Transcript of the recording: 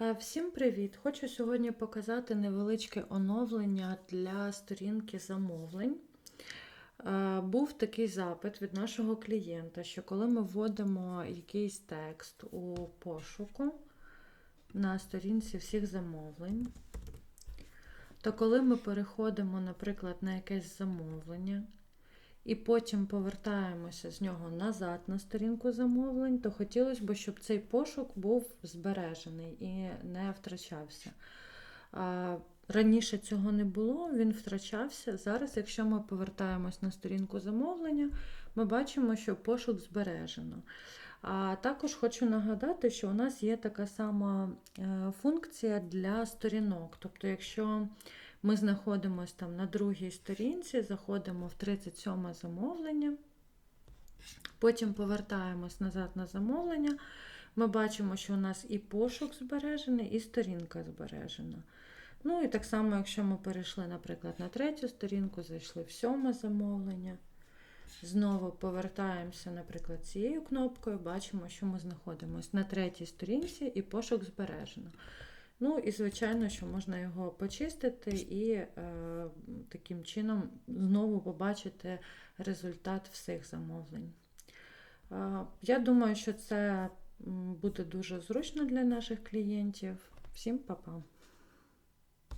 Е, Всім привіт! Хочу сьогодні показати невеличке оновлення для сторінки замовлень. Е, Був такий запит від нашого клієнта, що коли ми вводимо якийсь текст у пошуку на сторінці всіх замовлень, то коли ми переходимо, наприклад, на якесь замовлення, і потім повертаємося з нього назад на сторінку замовлень, то хотілося б, щоб цей пошук був збережений і не втрачався. Раніше цього не було, він втрачався. Зараз, якщо ми повертаємось на сторінку замовлення, ми бачимо, що пошук збережено. А також хочу нагадати, що у нас є така сама е, функція для сторінок. Тобто, якщо ми знаходимося там на другій сторінці, заходимо в 37 замовлення, потім повертаємось назад на замовлення. Ми бачимо, що у нас і пошук збережений, і сторінка збережена. Ну і так само, якщо ми перейшли, наприклад, на третю сторінку, зайшли в сьоме замовлення. Знову повертаємося, наприклад, цією кнопкою, бачимо, що ми знаходимося на третій сторінці і пошук збережено. Ну і, звичайно, що можна його почистити і е, таким чином знову побачити результат всіх замовлень. Е, я думаю, що це буде дуже зручно для наших клієнтів. Всім па-па!